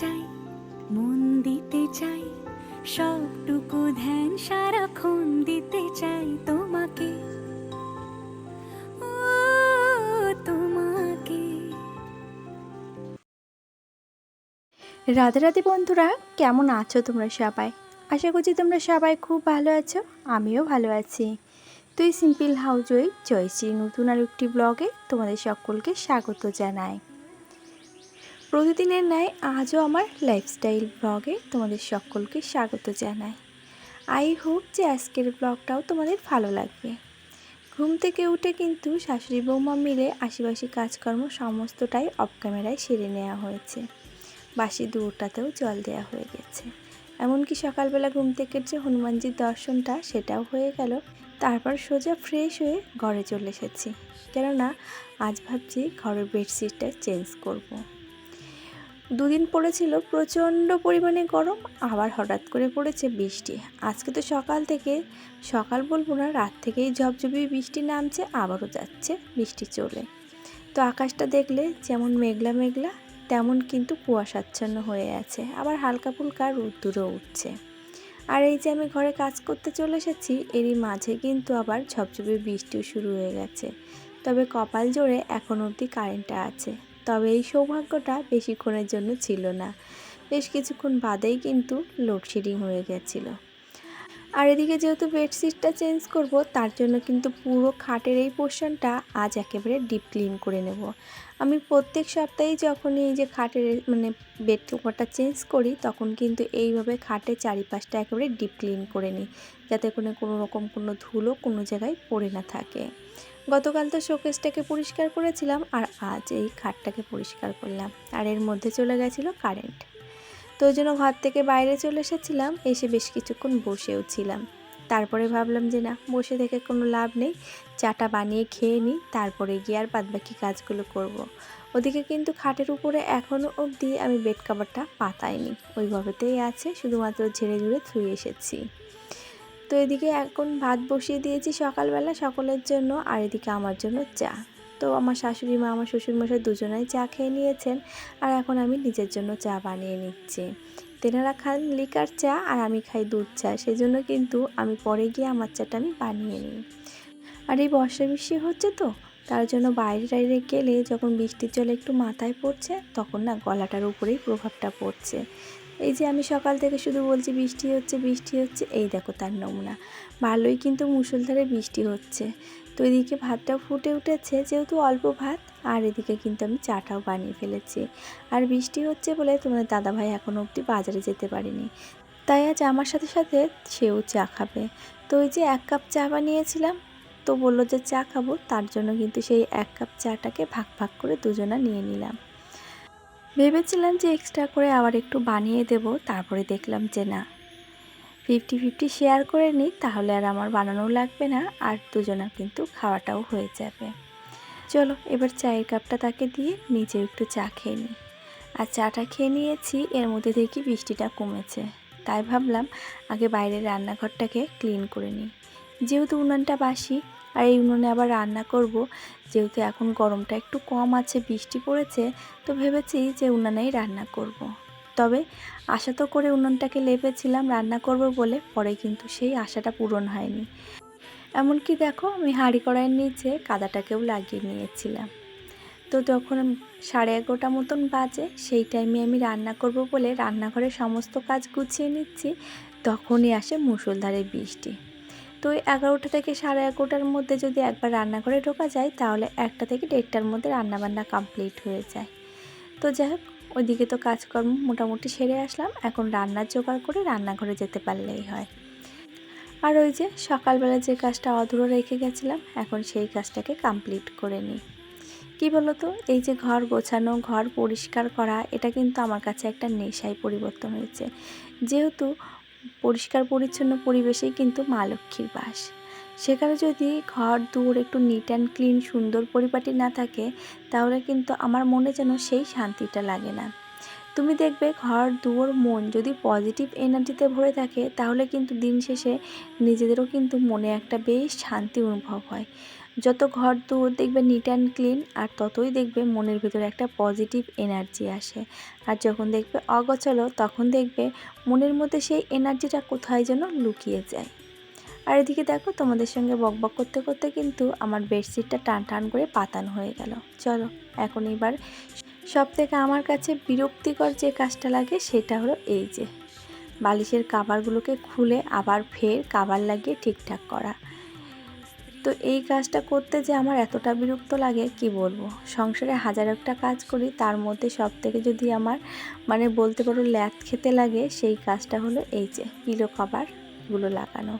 চাই, মন দিতে চাই, সবটুকু ধ্যান সারাক্ষণ দিতে চাই তোমাকে। তোমাকে। রাধে বন্ধুরা, কেমন আছো তোমরা সবাই? আশা করছি তোমরা সবাই খুব ভালো আছো, আমিও ভালো আছি। তুই সিম্পল হাউস ওই জয়শ্রী, নতুন আর একটি ব্লগে তোমাদের সকলকে স্বাগত জানাই। প্রতিদিনের ন্যায় আজও আমার লাইফস্টাইল ব্লগে তোমাদের সকলকে স্বাগত জানাই। আই হোপ যে আজকের ব্লগটাও তোমাদের ভালো লাগবে। ঘুম থেকে উঠে কিন্তু শাশুড়ি বৌমা মিলে আশেপাশে কাজকর্ম সমস্তটাই অফ ক্যামেরায় সেরে নেওয়া হয়েছে। বাসি দুটাতেও জল দেওয়া হয়ে গেছে। এমনকি সকালবেলা ঘুম থেকে যে হনুমানজির দর্শনটা সেটাও হয়ে গেল। তারপর সোজা ফ্রেশ হয়ে ঘরে চলে এসেছি। কেননা আজ ভাবছি ঘরের বেডশিটটা চেঞ্জ করব। দুদিন পড়েছিল প্রচণ্ড পরিমাণে গরম, আবার হঠাৎ করে পড়েছে বৃষ্টি। আজকে তো সকাল থেকে, সকাল বলব না, রাত থেকেই ঝপঝপি বৃষ্টি নামছে, আবারও যাচ্ছে বৃষ্টি চলে। তো আকাশটা দেখলে যেমন মেঘলা মেঘলা, তেমন কিন্তু কুয়াশাচ্ছন্ন হয়ে আছে, আবার হালকা ফুলকা রোদ্দুরও উঠছে। আর এই যে আমি ঘরে কাজ করতে চলে এসেছি, এরই মাঝে কিন্তু আবার ঝপঝপে বৃষ্টিও শুরু হয়ে গেছে। তবে কপাল জোরে এখন অবধি কারেন্টটা আছে। তবে এই সৌভাগ্যটা বেশিক্ষণের জন্য ছিল না। বেশ কিছুক্ষণ বাদেই কিন্তু লোডশেডিং হয়ে গেছিল। আর এদিকে যেহেতু বেডশিটটা চেঞ্জ করব, তার জন্য কিন্তু পুরো খাটের এই পোর্শনটা আজ একেবারে ডিপ ক্লিন করে নেব। আমি প্রত্যেক সপ্তাহেই যখনই এই যে খাটের মানে বেড কভারটা চেঞ্জ করি, তখন কিন্তু এইভাবে খাটের চারিপাশটা একেবারে ডিপ ক্লিন করে নিই, যাতে কোনো কোনো রকম কোনো ধুলো কোনো জায়গায় পড়ে না থাকে। গতকাল তো শোকেসটাকে পরিষ্কার করেছিলাম আর আজ এই খাটটাকে পরিষ্কার করলাম। আর এর মধ্যে চলে গেছিল কারেন্ট। তো ওই জন্য ঘর থেকে বাইরে চলে এসেছিলাম, এসে বেশ কিছুক্ষণ বসেও ছিলাম। তারপরে ভাবলাম যে না, বসে থেকে কোনো লাভ নেই, চাটা বানিয়ে খেয়ে নিই, তারপরে গিয়ে আর বাদবাকি কাজগুলো করব। ওদিকে কিন্তু খাটের উপরে এখনও অবধি আমি বেড কাভারটা পাতাইনি। ওইভাবেতেই আছে, শুধুমাত্র ঝেড়ে ঝুড়ে ধুয়ে এসেছি। তো এদিকে এখন ভাত বসিয়ে দিয়েছি সকালবেলা, সকলের জন্য আর এদিকে আমার জন্য চা। তো আমার শাশুড়ি মা, আমার শ্বশুরমশাই দুজনাই চা খেয়ে নিয়েছেন আর এখন আমি নিজের জন্য চা বানিয়ে নিচ্ছি। তেনারা খান লিকার চা আর আমি খাই দুধ চা সেই জন্য কিন্তু আমি পরে গিয়ে আমার চাটা আমি বানিয়ে নিই। আর এই বর্ষা বৃষ্টি হচ্ছে তো, তার জন্য বাইরে টাইরে গেলে যখন বৃষ্টির জল একটু মাথায় পড়ছে, তখন না গলাটার উপরেই প্রভাবটা পড়ছে। এই যে আমি সকাল থেকে শুধু বলছি বৃষ্টি হচ্ছে বৃষ্টি হচ্ছে, এই দেখো তার নমুনা। ভালোই কিন্তু মুসলধারে বৃষ্টি হচ্ছে। তো এদিকে ভাতটাও ফুটে উঠেছে, যেহেতু অল্প ভাত, আর এদিকে কিন্তু আমি চাটাও বানিয়ে ফেলেছি। আর বৃষ্টি হচ্ছে বলে তোমাদের দাদাভাই এখনও অবধি বাজারে যেতে পারিনি। তাই আজ আমার সাথে সাথে সেও চা খাবে। তো ওই যে এক কাপ চা বানিয়েছিলাম, তো বলল যে চা খাব, তার জন্য কিন্তু সেই এক কাপ চাটাকে ভাগ ভাগ করে দুজনা নিয়ে নিলাম। ভেবেছিলাম যে এক্সট্রা করে আবার একটু বানিয়ে দেব, তারপরে দেখলাম যে না। ফিফটি ফিফটি শেয়ার করে নিই তাহলে আর আমার বানানোও লাগবে না, আর দুজনের কিন্তু খাওয়াটাও হয়ে যাবে। চলো, এবার চায়ের কাপটা তাকে দিয়ে নিজেও একটু চা খেয়ে নিই আর চাটা খেয়ে নিয়েছি, এর মধ্যে দেখি বৃষ্টিটা কমেছে। তাই ভাবলাম আগে বাইরের রান্নাঘরটাকে ক্লিন করে নিই যেহেতু উনানটা বাসি আর এই উনুনে আবার রান্না করব। যেহেতু এখন গরমটা একটু কম আছে, বৃষ্টি পড়েছে, তো ভেবেছি যে উনানেই রান্না করব। তবে আশা তো করে উনুনটাকে লেপেছিলাম, রান্না করব বলে, পরে কিন্তু সেই আশাটা পূরণ হয়নি। এমনকি দেখো, আমি হাঁড়ি কড়াইয়ের নিচে কাদাটাকেও লাগিয়ে নিয়েছিলাম। তো যখন সাড়ে এগারোটা মতন বাজে, সেই টাইমে আমি রান্না করব বলে রান্নাঘরে সমস্ত কাজ গুছিয়ে নিচ্ছি, তখনই আসে মুসলধারে বৃষ্টি। তো এগারোটা থেকে সাড়ে এগারোটার মধ্যে যদি একবার রান্নাঘরে ঢোকা যায়, তাহলে একটা থেকে দেড়টার মধ্যে রান্নাবান্না কমপ্লিট হয়ে যায়। তো যাই হোক, ওইদিকে তো কাজকর্ম মোটামুটি সেরে আসলাম। এখন রান্নার জোগাড় করে রান্নাঘরে যেতে পারলেই হয়। আর ওই যে সকালবেলা যে কাজটা অধুরো রেখে গেছিলাম, এখন সেই কাজটাকে কমপ্লিট করে নিই। কী বলতো, এই যে ঘর গোছানো, ঘর পরিষ্কার করা, এটা কিন্তু আমার কাছে একটা নেশায় পরিবর্তন হয়েছে। যেহেতু পরিষ্কার পরিচ্ছন্ন পরিবেশেই কিন্তু মা লক্ষ্মীর বাস। সেখানে যদি ঘর দূর একটু নিট অ্যান্ড ক্লিন সুন্দর পরিপাটি না থাকে, তাহলে কিন্তু আমার মনে যেন সেই শান্তিটা লাগে না। তুমি দেখবে ঘর, দুয়ার, মন যদি পজিটিভ এনার্জিতে ভরে থাকে, তাহলে কিন্তু দিন শেষে নিজেদেরও কিন্তু মনে একটা বেশ শান্তি অনুভব হয়। যত ঘর দূর দেখবে নিট অ্যান্ড ক্লিন আর ততই দেখবে মনের ভিতরে একটা পজিটিভ এনার্জি আসে। আর যখন দেখবে অগোছালো, তখন দেখবে মনের মধ্যে সেই এনার্জিটা কোথায় যেন লুকিয়ে যায়। আর এদিকে দেখো, তোমাদের সঙ্গে বকবক করতে করতে কিন্তু আমার বেডশিটটা টান টান করে পাতানো হয়ে গেল। চলো, এখন এবার সব থেকে আমার কাছে বিরক্তিকর যে কাজটা লাগে, সেটা হলো এই যে, বালিশের কাভারগুলোকে খুলে আবার ফের কাভার লাগিয়ে ঠিকঠাক করা। তো এই কাজটা করতে যে আমার এতটা বিরক্ত লাগে, কি বলব? সংসারে হাজার একটা কাজ করি, তার মধ্যে সব থেকে যদি আমার মানে বলতে পারো ল্যাথ খেতে লাগে, সেই কাজটা হলো এই যে পিলো কাভারগুলো লাগানো।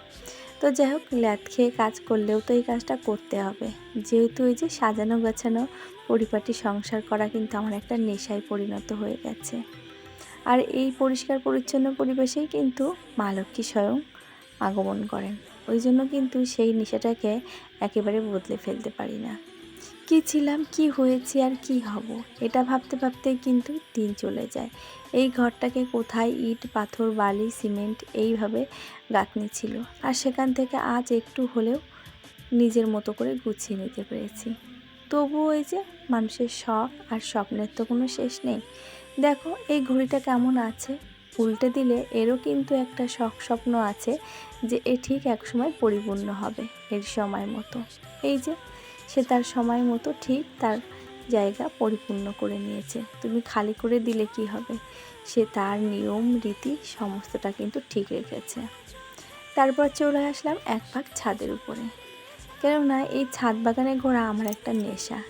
তো যাই হোক, ল্যাথ খেয়ে কাজ করলেও তো এই কাজটা করতে হবে। যেহেতু এই যে সাজানো গোছানো, পরিপাটি সংসার করা কিন্তু আমার একটা নেশায় পরিণত হয়ে গেছে। আর এই পরিষ্কার পরিচ্ছন্ন পরিবেশেই কিন্তু মা লক্ষ্মী স্বয়ং আগমন করেন। ওই জন্য কিন্তু সেই নেশাটাকে একেবারে বদলে ফেলতে পারি না। কি ছিলাম, কি হয়েছি আর কি হব, এটা ভাবতে ভাবতে কিন্তু দিন চলে যায়। এই ঘরটাকে কোথায় ইট, পাথর, বালি, সিমেন্ট এইভাবে গাঁথনি ছিল। আর সেখান থেকে আজ একটু হলেও নিজের মতো করে গুছিয়ে নিতে পেরেছি। তবুও ওই যে মানুষের শখ আর স্বপ্নের তো কোনো শেষ নেই। দেখো, এই ঘড়িটা কেমন আছে? উল্টে দিলে এরও কিন্তু একটা শখ স্বপ্ন আছে যে এ ঠিক একসময় পরিপূর্ণ হবে এর সময় মতো। এই যে, সে তার সময় মতো ঠিক তার জায়গা পরিপূর্ণ করে নিয়েছে। তুমি খালি করে দিলে কি হবে? সে তার নিয়ম, রীতি সমস্তটা কিন্তু ঠিক রেখেছে। তারপর চলে আসলাম এক ভাগ ছাদের উপরে। কেননা এই ছাদ বাগানে ঘোরা আমার একটা নেশা।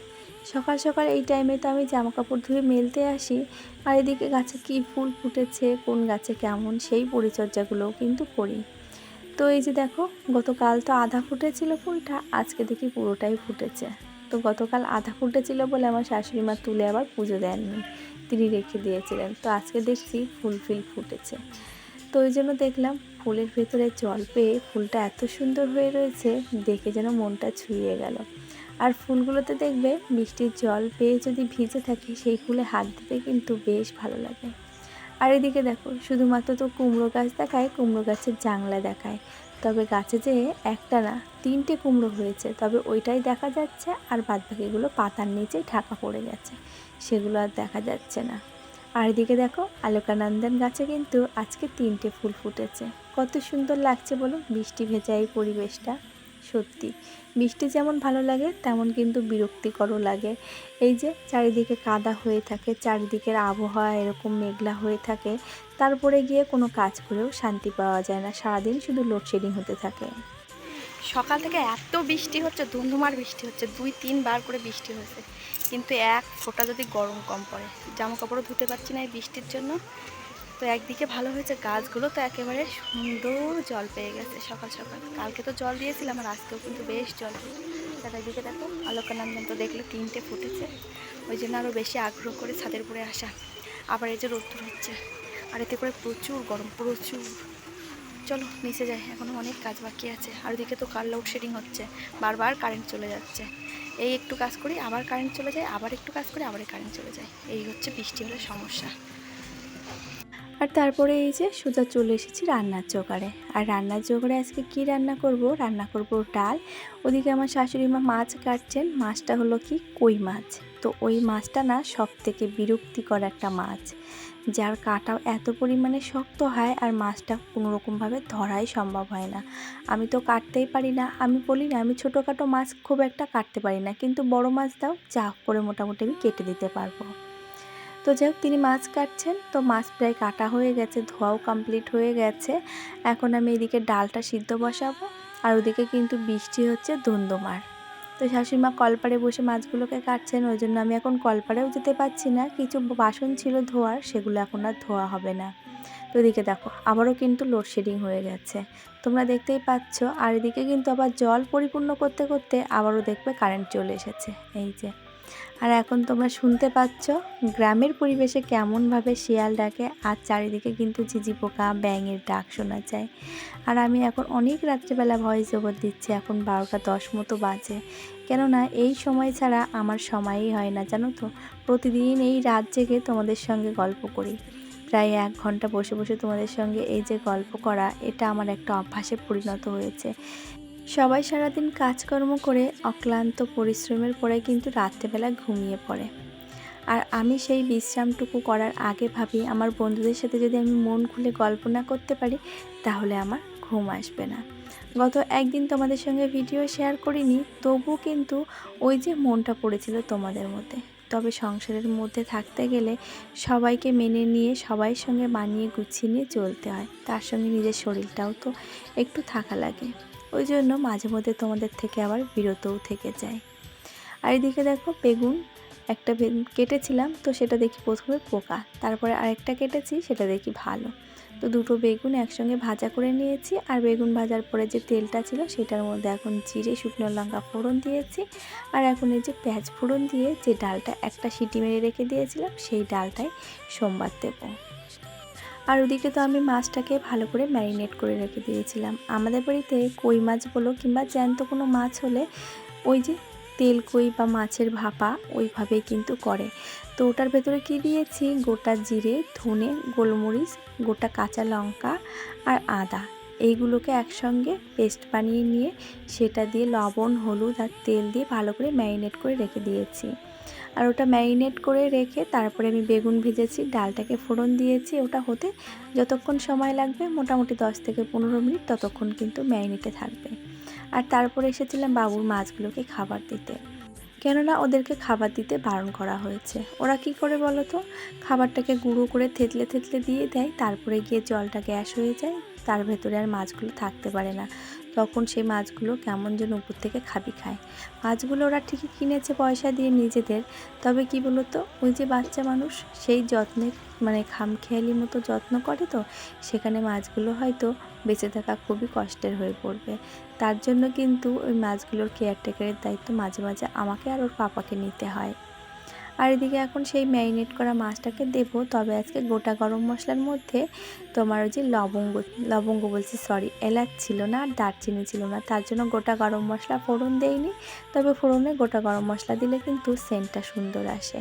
সকাল সকাল এই টাইমে তো আমি জামা কাপড় ধুয়ে মেলতে আসি। আর এদিকে গাছে কী ফুল ফুটেছে, কোন গাছে কেমন, সেই পরিচর্যাগুলোও কিন্তু করি। তো এই যে দেখো, গতকাল তো আধা ফুটেছিল ফুলটা, আজকে দেখি পুরোটাই ফুটেছে। তো গতকাল আধা ফুটেছিল বলে আমার শাশুড়ি মা তুলে আবার পুজো দেননি, তিনি রেখে দিয়েছিলেন। তো আজকে দেখছি ফুল ফিল ফুটেছে। তো ওই জন্য দেখলাম ফুলের ভেতরে জল পেয়ে ফুলটা এত সুন্দর হয়ে রয়েছে, দেখে যেন মনটা ছুঁয়ে গেল। আর ফুলগুলোতে দেখবে বৃষ্টির জল পেয়ে যদি ভিজে থাকে, সেই ফুলে হাত দিতে কিন্তু বেশ ভালো লাগে। আর এদিকে দেখো, শুধুমাত্র তো কুমড়ো গাছ দেখায়, কুমড়ো গাছের জাংলা দেখায়। তবে গাছে যে একটা না, তিনটে কুমড়ো হয়েছে, তবে ওইটাই দেখা যাচ্ছে আর বাদবাকিগুলো পাতার নিচে ঢাকা পড়ে গেছে, সেগুলো আর দেখা যাচ্ছে না। আর এদিকে দেখো, আলোকানন্দন গাছে কিন্তু আজকে তিনটে ফুল ফুটেছে। কত সুন্দর লাগছে বলো বৃষ্টি ভেজা এই পরিবেশটা। সত্যি। বৃষ্টি যেমন ভালো লাগে, তেমন কিন্তু বিরক্তিকরও লাগে। এই যে চারিদিকে কাদা হয়ে থাকে, চারিদিকের আবহাওয়া এরকম মেঘলা হয়ে থাকে, তারপরে গিয়ে কোনো কাজ করেও শান্তি পাওয়া যায় না। সারাদিন শুধু লোডশেডিং হতে থাকে। সকাল থেকে এত বৃষ্টি হচ্ছে, ধুমধুমার বৃষ্টি হচ্ছে, দুই তিনবার করে বৃষ্টি হয়েছে। কিন্তু এক ফোঁটা যদি গরম কম পড়ে জামা কাপড়ও ধুতে পারছি না এই বৃষ্টির জন্য। তো একদিকে ভালো হয়েছে গাছগুলো, তো একেবারে সুন্দর জল পেয়ে গেছে সকাল সকাল। কালকে তো জল দিয়েছিলাম আর আজকেও কিন্তু বেশ জল তার একদিকে দেখো, আলোকানন্দন তো দেখল তিনটে ফুটেছে। ওই জন্য আরও বেশি আগ্রহ করে ছাদের উপরে আসা। আবার এই যে রোদ্দুর হচ্ছে, আর এতে করে প্রচুর গরম, প্রচুর। চলো, নিচে যাই এখনও অনেক কাজ বাকি আছে। আর ওদিকে তো কার লোডশেডিং হচ্ছে, বারবার কারেন্ট চলে যাচ্ছে। এই একটু কাজ করি, আবার কারেন্ট চলে যায়, আবার একটু কাজ করি, আবার কারেন্ট চলে যায়। এই হচ্ছে বৃষ্টি হলে সমস্যা। আর তারপরে এই যে সোজা চলে এসেছি রান্নার জোগাড়ে। আর রান্নার জোগাড়ে আজকে কি রান্না করব? রান্না করব ডাল। ওদিকে আমার শাশুড়ি মা মাছ কাটছেন। মাছটা হলো কি? কই মাছ। তো ওই মাছটা না সব থেকে বিরক্তিকর একটা মাছ। যার কাটা এত পরিমাণে শক্ত হয় আর মাছটা কোনো রকমভাবে ধরাই সম্ভব হয় না। আমি তো কাটতেই পারি না। আমি বলি না, আমি ছোটোখাটো মাছ খুব একটা কাটতে পারি না। কিন্তু বড় মাছ দাও, যা করে মোটামুটি আমি কেটে দিতে পারব। তো যাই তিনি মাছ কাটছেন। তো মাছ প্রায় কাটা হয়ে গেছে, ধোয়াও কমপ্লিট হয়ে গেছে। এখন আমি এদিকে ডালটা সিদ্ধ বসাবো আর ওদিকে কিন্তু বৃষ্টি হচ্ছে ধুন্দমার। তো শাশুড়িমা কলপাড়ে বসে মাছগুলোকে কাটছেন, ওই জন্য আমি এখন কলপাড়েও যেতে পারছি না। কিছু বাসন ছিল ধোয়ার, সেগুলো এখন আর ধোয়া হবে না। তো এদিকে দেখো, আবারও কিন্তু লোডশেডিং হয়ে গেছে। তোমরা দেখতেই পাচ্ছ, আর এদিকে কিন্তু আবার জল পরিপূর্ণ করতে করতে আবারও দেখবে কারেন্ট চলে এসেছে। এই যে। আর এখন তোমরা শুনতে পাচ্ছ গ্রামের পরিবেশে কেমনভাবে শিয়াল ডাকে আর চারিদিকে কিন্তু ঝিঝি পোকা ব্যাঙের ডাক শোনা যায়। আর আমি এখন অনেক রাত্রিবেলা ভয়েস ওভার দিচ্ছি, এখন বারোটা দশ মতো বাজে। কেননা এই সময় ছাড়া আমার সময়ই হয় না, জানো তো? প্রতিদিন এই রাত জেগে তোমাদের সঙ্গে গল্প করি। প্রায় এক ঘণ্টা বসে বসে তোমাদের সঙ্গে এই যে গল্প করা, এটা আমার একটা অভ্যাসে পরিণত হয়েছে। সবাই সারাদিন কাজকর্ম করে অক্লান্ত পরিশ্রমের পরে কিন্তু রাত্রেবেলা ঘুমিয়ে পড়ে। আর আমি সেই বিশ্রামটুকু করার আগে ভাবি, আমার বন্ধুদের সাথে যদি আমি মন খুলে গল্প না করতে পারি, তাহলে আমার ঘুম আসবে না। গত একদিন তোমাদের সঙ্গে ভিডিও শেয়ার করিনি তবু কিন্তু ওই যে মনটা পড়েছিল তোমাদের মধ্যে। তবে সংসারের মধ্যে থাকতে গেলে সবাইকে মেনে নিয়ে, সবাই সঙ্গে মানিয়ে গুছিয়ে নিয়ে চলতে হয়। তার সঙ্গে নিজের শরীরটাও তো একটু থাকা লাগে। ওই জন্য মাঝে মধ্যে তোমাদের থেকে আবার বিরতও থেকে যায়। আর এদিকে দেখো বেগুন, একটা কেটেছিলাম, তো সেটা দেখি প্রথমে পোকা, তারপরে আরেকটা কেটেছি, সেটা দেখি ভালো। তো দুটো বেগুন একসঙ্গে ভাজা করে নিয়েছি, আর বেগুন ভাজার পরে যে তেলটা ছিল সেটার মধ্যে এখন জিরে, শুকনো লঙ্কা ফোড়ন দিয়েছি, আর এখন এই যে পেঁয়াজ ফোড়ন দিয়ে যে ডালটা একটা সিটি মেরে রেখে দিয়েছিলাম, সেই ডালটাই সোমবার দেবো। আর ওদিকে তো আমি মাছটাকে ভালো করে ম্যারিনেট করে রেখে দিয়েছিলাম। আমাদের বাড়িতে কই মাছ বলো কিংবা জ্যান্ত কোনো মাছ হলে ওই যে তেল কই বা মাছের ভাপা ওইভাবেই কিন্তু করে। তো ওটার ভেতরে কি দিয়েছি? গোটা জিরে, ধনে, গোলমরিচ, গোটা কাঁচা লঙ্কা আর আদা। এইগুলোকে একসঙ্গে পেস্ট বানিয়ে নিয়ে সেটা দিয়ে লবণ, হলুদ আর তেল দিয়ে ভালো করে ম্যারিনেট করে রেখে দিয়েছি। আর ওটা ম্যারিনেট করে রেখে তারপরে আমি বেগুন ভেজেছি, ডালটাকে ফোড়ন দিয়েছি ওটা হতে। যতক্ষণ সময় লাগবে, মোটামুটি দশ থেকে পনেরো মিনিট ততক্ষণ কিন্তু ম্যারিনেটে থাকবে। আর তারপরে এসেছিলাম বাবুর মাছগুলোকে খাবার দিতে। কেননা ওদেরকে খাবার দিতে বারণ করা হয়েছে। ওরা কি করে বলো তো? খাবারটাকে গুঁড়ো করে থেতলে থেতলে দিয়ে দেয়, তারপরে গিয়ে জলটা গ্যাস হয়ে যায়, তার ভেতরে আর মাছগুলো থাকতে পারে না। তখন সেই মাছগুলো কেমন যেন উপর থেকে খাবি খায়। মাছগুলো ওরা ঠিকই কিনেছে পয়সা দিয়ে নিজেদের। তবে কি বলতো, ওই যে বাচ্চা মানুষ, সেই যত্নের মানে খামখেয়ালি মতো যত্ন করে তো, সেখানে মাছগুলো হয়তো বেঁচে থাকা খুবই কষ্টের হয়ে পড়বে। তার জন্য কিন্তু ওই মাছগুলোর কেয়ারটেকারের দায়িত্ব মাঝে মাঝে আমাকে আর ওর পাপাকে নিতে হয়। আর এদিকে এখন সেই ম্যারিনেট করা মাছটাকে দেবো। তবে আজকে গোটা গরম মশলার মধ্যে তোমার ওই যে লবঙ্গ লবঙ্গ বলছি সরি এলাচ ছিল না আর দারচিনি ছিল না। তার জন্য গোটা গরম মশলা ফোড়ন দেয়নি তবে ফোড়নে গোটা গরম মশলা দিলে কিন্তু সেন্টটা সুন্দর আসে।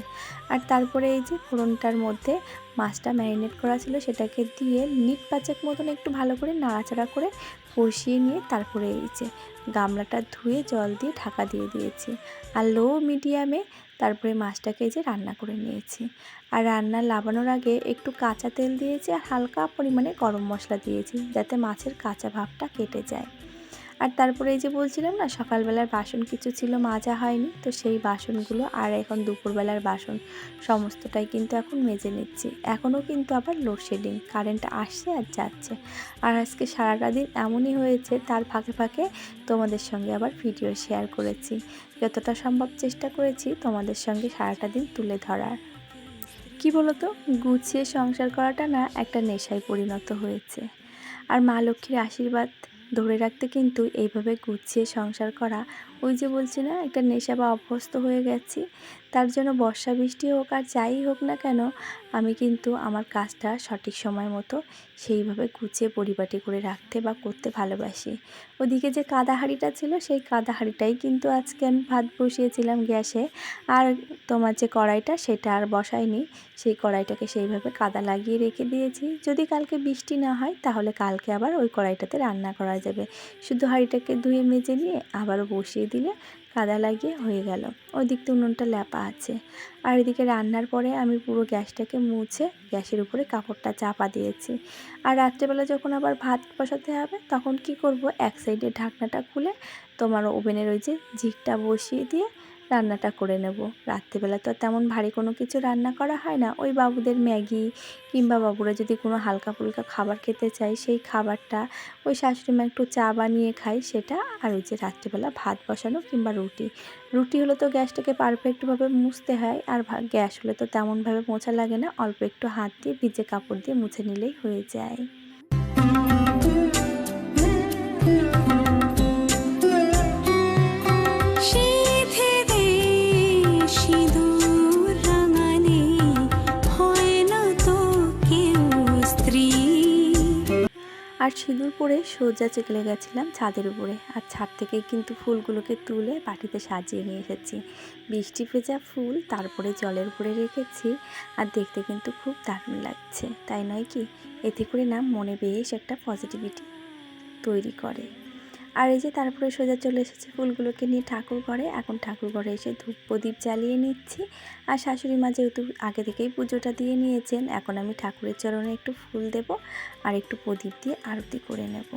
আর তারপরে এই যে ফোড়নটার মধ্যে মাছটা ম্যারিনেট করা ছিল সেটাকে দিয়ে নিট পাঁচেক মতন একটু ভালো করে নাড়াচাড়া করে কষিয়ে নিয়ে তারপরে এই যে গামলাটা ধুয়ে জল দিয়ে ঢাকা দিয়ে দিয়েছি। আর লো মিডিয়ামে তারপরে মাছটাকে এই যে রান্না করে নিয়েছি। আর রান্না লাবানোর আগে একটু কাঁচা তেল দিয়েছি আর হালকা পরিমাণে গরম মশলা দিয়েছি যাতে মাছের কাঁচা ভাবটা কেটে যায়। আর তারপরে এই যে বলছিলাম না, সকালবেলার বাসন কিছু ছিল, মাজা হয়নি, তো সেই বাসনগুলো আর এখন দুপুরবেলার বাসন সমস্তটাই কিন্তু এখন মেজে নিচ্ছি। এখনও কিন্তু আবার লোডশেডিং কারেন্ট আসছে আর যাচ্ছে। আর আজকে সারাটা দিন এমনই হয়েছে, তার ফাঁকে ফাঁকে তোমাদের সঙ্গে আবার ভিডিও শেয়ার করেছি। যতটা সম্ভব চেষ্টা করেছি তোমাদের সঙ্গে সারাটা দিন তুলে ধরার। কি বলতো? গুছিয়ে সংসার করাটা না একটা নেশায় পরিণত হয়েছে। আর মা লক্ষ্মীর আশীর্বাদ ধরে রাখতে কিন্তু এইভাবে গুছিয়ে সংসার করা ওই যে বলছি না, একটা নেশা বা অভ্যস্ত হয়ে গেছি। তার জন্য বর্ষা, বৃষ্টি হোক আর যাই হোক না কেন, আমি কিন্তু আমার কাজটা সঠিক সময় মতো সেইভাবে গুছিয়ে পরিপাটি করে রাখতে বা করতে ভালোবাসি। ওদিকে যে কাদা হাঁড়িটা ছিল, সেই কাদা হাঁড়িটাই কিন্তু আজকে আমি ভাত বসিয়েছিলাম গ্যাসে। আর তোমার যে কড়াইটা, সেটা আর বসাইনি। সেই কড়াইটাকে সেইভাবে কাদা লাগিয়ে রেখে দিয়েছি। যদি কালকে বৃষ্টি না হয়, তাহলে কালকে আবার ওই কড়াইটাতে রান্না করা যাবে। শুধু হাঁড়িটাকে ধুয়ে মেজে নিয়ে আবারও বসিয়ে দিলে কাদা লাগিয়ে হয়ে গেল। ওই দিক থেকে উনুনটা ল্যাপা আছে। আর এদিকে রান্নার পরে আমি পুরো গ্যাসটাকে মুছে গ্যাসের উপরে কাপড়টা চাপা দিয়েছি। আর রাত্রেবেলা যখন আবার ভাত বসাতে হবে, তখন কি করব? এক সাইডে ঢাকনাটা খুলে তোমার ওভেনের ওই যে ঝিকটা বসিয়ে দিয়ে রান্নাটা করে নেব। রাত্রিবেলা তো তেমন ভারী কোনো কিছু রান্না করা হয় না। ওই বাবুদের ম্যাগি কিংবা বাবুরা যদি কোনো হালকা ফুলকা খাবার খেতে চায়, সেই খাবারটা ওই শাশুড়ি মা একটু চা বানিয়ে খায়, সেটা আর ওই যে রাত্রিবেলা ভাত বসানো কিংবা রুটি। রুটি হলে তো গ্যাসটাকে পারফেক্টভাবে মুছতে হয়, আর গ্যাস হলে তো তেমনভাবে মোছা লাগে না, অল্প একটু হাত দিয়ে ভিজে কাপড় দিয়ে মুছে নিলেই হয়ে যায়। আর সিঁদুর পরে সোজা চেকলে গেছিলাম ছাদের উপরে। আর ছাদ থেকে কিন্তু ফুলগুলোকে তুলে বাটিতে সাজিয়ে নিয়ে এসেছি। বৃষ্টি ভেজা ফুল তারপরে জলের উপরে রেখেছি আর দেখতে কিন্তু খুব দারুণ লাগছে, তাই নয় কি? এতে করে না মনে বেশ একটা পজিটিভিটি তৈরি করে। আর এই যে তারপরে সোজা চলে এসেছে ফুলগুলোকে নিয়ে ঠাকুর ঘরে। এখন ঠাকুর ঘরে এসে ধূপ প্রদীপ জ্বালিয়ে নিচ্ছি। আর শাশুড়ি মা যেহেতু আগে থেকেই পুজোটা দিয়ে নিয়েছেন, এখন আমি ঠাকুরের চরণে একটু ফুল দেব আর একটু প্রদীপ দিয়ে আরতি করে নেব।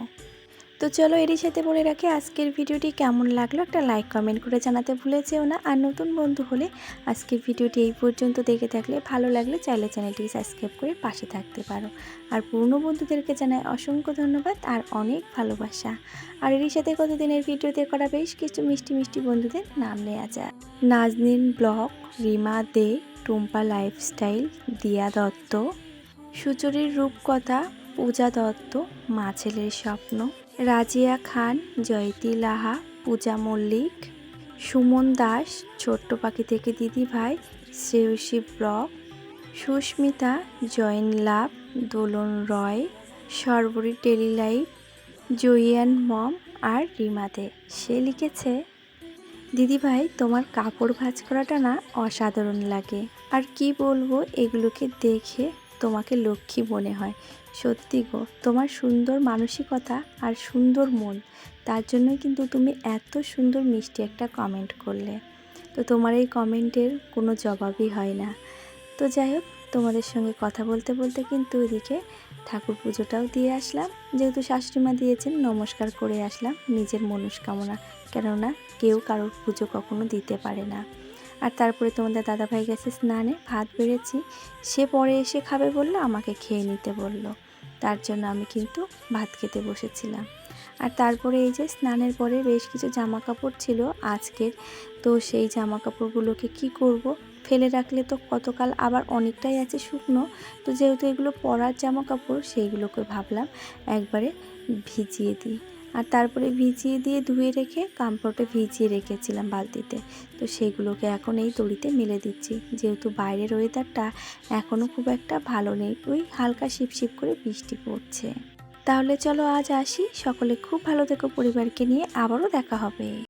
তো চলো এরই সাথে বলে রাখি আজকের ভিডিওটি কেমন লাগল একটা লাইক কমেন্ট করে জানাতে ভুলে যেও না। আর নতুন বন্ধু হলে আজকের ভিডিওটি এই পর্যন্ত দেখে থাকলে ভালো লাগলে চাইলে চ্যানেলটি সাবস্ক্রাইব করে পাশে থাকতে পারো। আর পুরনো বন্ধুদেরকে জানাই অসংখ্য ধন্যবাদ আর অনেক ভালোবাসা। আর এরই সাথে কতদিনের ভিডিওতে করা বেশ কিছু মিষ্টি মিষ্টি বন্ধুদের নাম নেওয়া যায়। নাজনীন ব্লগ, রিমা দে, টুম্পা লাইফস্টাইল দিয়া দত্ত, সুচরির রূপকথা, পূজা দত্ত, মা ছেলের স্বপ্ন রাজিয়া খান, জয়তি লাহা, পূজা মল্লিক, সুমন দাস, ছোট্ট পাখি থেকে দিদি ভাই, শ্রেয়সী ব্লক সুস্মিতা, জয়েন লাভ, দোলন রয়, সর্বরী টেলি জইয়ান মম আর রিমাদে সে লিখেছে দিদিভাই তোমার কাপড় ভাঁজ করাটা না অসাধারণ লাগে। আর কি বলব, এগুলোকে দেখে তোমাকে লক্ষ্মী মনে হয়। সত্যি গো, তোমার সুন্দর মানসিকতা আর সুন্দর মন, তার জন্য কিন্তু তুমি এত সুন্দর মিষ্টি একটা কমেন্ট করলে। তো তোমার এই কমেন্টের কোনো জবাবই হয় না। তো যাই হোক, তোমাদের সঙ্গে কথা বলতে বলতে কিন্তু এদিকে ঠাকুর পুজোটাও দিয়ে আসলাম। যেহেতু শাশুড়িমা দিয়েছেন, নমস্কার করে আসলাম নিজের মনস্কামনা। কেননা কেউ কারোর পুজো কখনো দিতে পারে না। আর তারপরে তোমাদের দাদাভাই গেছে স্নানে, ভাত বেড়েছি। সে পরে এসে খাবে বলল, আমাকে খেয়ে নিতে বলল। তার জন্য আমি কিন্তু ভাত খেতে বসেছিলাম। আর তারপরে এই যে স্নানের পরে বেশ কিছু জামা কাপড় ছিল আজকের। তো সেই জামা কাপড়গুলোকে কী করব? ফেলে রাখলে তো কতকাল আবার অনেকটাই আছে শুকনো। তো যেহেতু এগুলো পরার জামা কাপড় সেইগুলোকে ভাবলাম একবারে ভিজিয়ে দিই। আর তারপরে ভিজিয়ে দিয়ে ধুয়ে রেখে কাম্পটে ভিজিয়ে রেখেছিলাম বালতিতে। তো সেগুলোকে এখন এই দড়িতে মেলে দিচ্ছি। যেহেতু বাইরের ওয়েদারটা এখনও খুব একটা ভালো নেই, ওই হালকা শিপশিপ করে বৃষ্টি পড়ছে। তাহলে চলো আজ আসি। সকলে খুব ভালো থেকো পরিবারকে নিয়ে। আবারও দেখা হবে।